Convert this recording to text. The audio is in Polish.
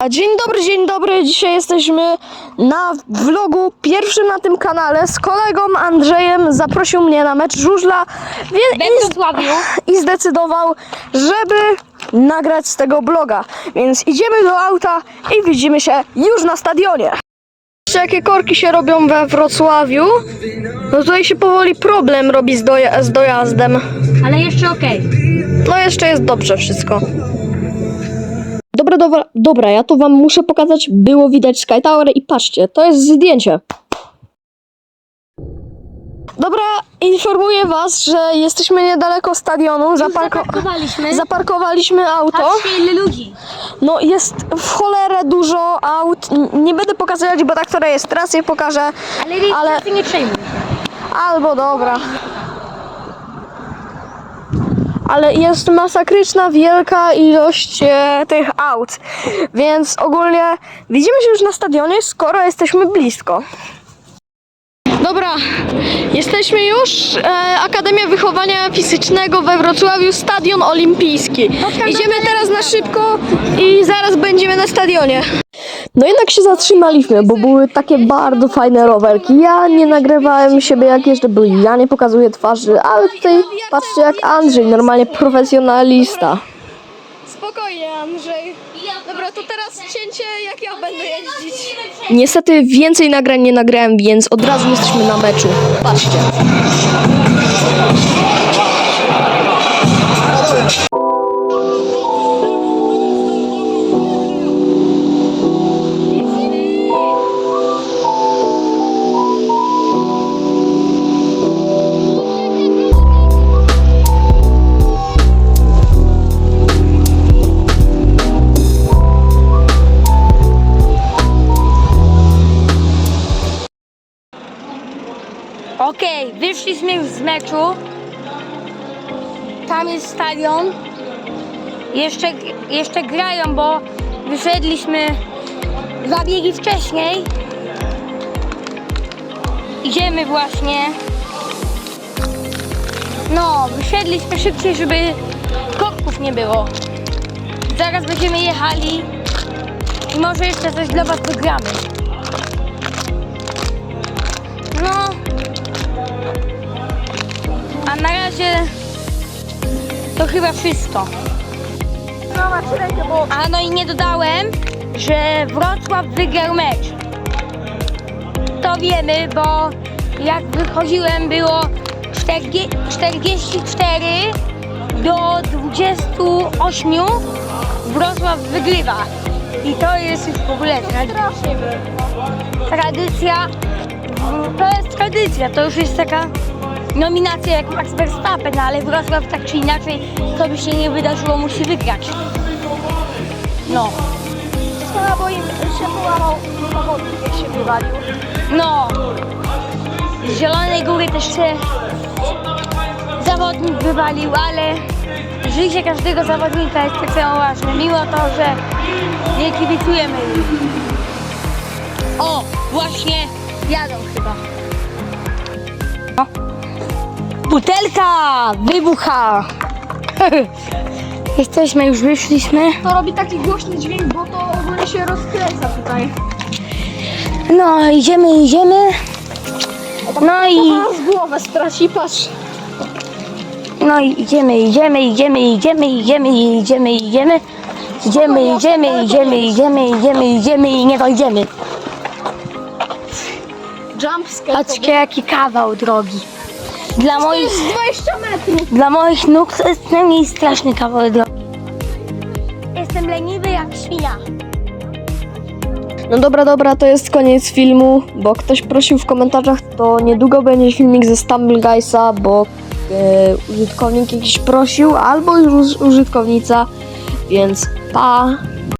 A Dzień dobry, dzień dobry. Dzisiaj jesteśmy na vlogu pierwszym na tym kanale z kolegą Andrzejem. Zaprosił mnie na mecz żużla We i, i zdecydował, żeby nagrać z tego vloga. Więc idziemy do auta i widzimy się już na stadionie. Zobaczcie, jakie korki się robią we Wrocławiu. No tutaj się powoli problem robi z, doja- z dojazdem. Ale jeszcze okej. No jeszcze jest dobrze wszystko. Dobra, dobra, dobra, ja to wam muszę pokazać. Było widać Sky Tower i patrzcie, to jest zdjęcie. Dobra, informuję was, że jesteśmy niedaleko stadionu. Zaparko- Zaparkowaliśmy. zaparkowaliśmy auto. Patrzcie ile ludzi. No jest w cholerę dużo aut. N- Nie będę pokazywać, bo ta, która jest teraz je pokażę. Ale Ale- nie przejmuj. Albo dobra. Ale jest masakryczna wielka ilość e, tych aut. Więc ogólnie widzimy się już na stadionie, skoro jesteśmy blisko. Dobra, jesteśmy już. E, Akademia Wychowania Fizycznego we Wrocławiu, Stadion Olimpijski. Idziemy teraz na szybko i zaraz będziemy na stadionie. No jednak się zatrzymaliśmy, bo były takie bardzo fajne rowerki. Ja nie nagrywałem siebie jak jeżdżę, bo ja nie pokazuję twarzy, ale tutaj patrzcie jak Andrzej, normalnie profesjonalista. Spokojnie Andrzej. Dobra, to teraz cięcie jak ja będę jeździć. Niestety więcej nagrań nie nagrałem, więc od razu jesteśmy na meczu. Patrzcie. Okej, wyszliśmy już z meczu. Tam jest stadion. Jeszcze, jeszcze grają, bo wyszedliśmy dwa biegi wcześniej. Idziemy właśnie. No, wyszedliśmy szybciej, żeby korków nie było. Zaraz będziemy jechali i może jeszcze coś dla Was wygramy. No, a na razie to chyba wszystko. A no i nie dodałem, że Wrocław wygrał mecz. To wiemy, bo jak wychodziłem było 40 44 do 28 Wrocław wygrywa. I to jest już w ogóle tradycja. Tradycja. To jest tradycja, to już jest taka nominacja jak Max Verstappen, no ale Wrocław tak czy inaczej, co by się nie wydarzyło, musi wygrać. No, Szkoda, bo im się połamał zawodnik, jak się wywalił. no. Z Zielonej Góry też się zawodnik wywalił, ale życie każdego zawodnika jest tak samo ważne, mimo to, że nie kibicujemy im. O, właśnie jadą chyba. O. Butelka wybucha. Jesteśmy, już wyszliśmy. To robi taki głośny dźwięk, bo to ogólnie się rozkręca tutaj. No, idziemy, idziemy. No i, Teraz głowę straci, patrz. no i idziemy, idziemy, idziemy, idziemy, idziemy, idziemy, idziemy. Idziemy, idziemy, idziemy, idziemy, idziemy, idziemy i nie dojdziemy. Jump scare. Patrzcie jaki kawał drogi. Dla moich, 20 metrów. dla moich nóg to jest najmniej straszny kawał drogi. Jestem leniwy jak świnia. No dobra, dobra, to jest koniec filmu, bo ktoś prosił w komentarzach, to niedługo będzie filmik ze Stumble Guysa, bo e, użytkownik jakiś prosił, albo już użytkownica, więc pa!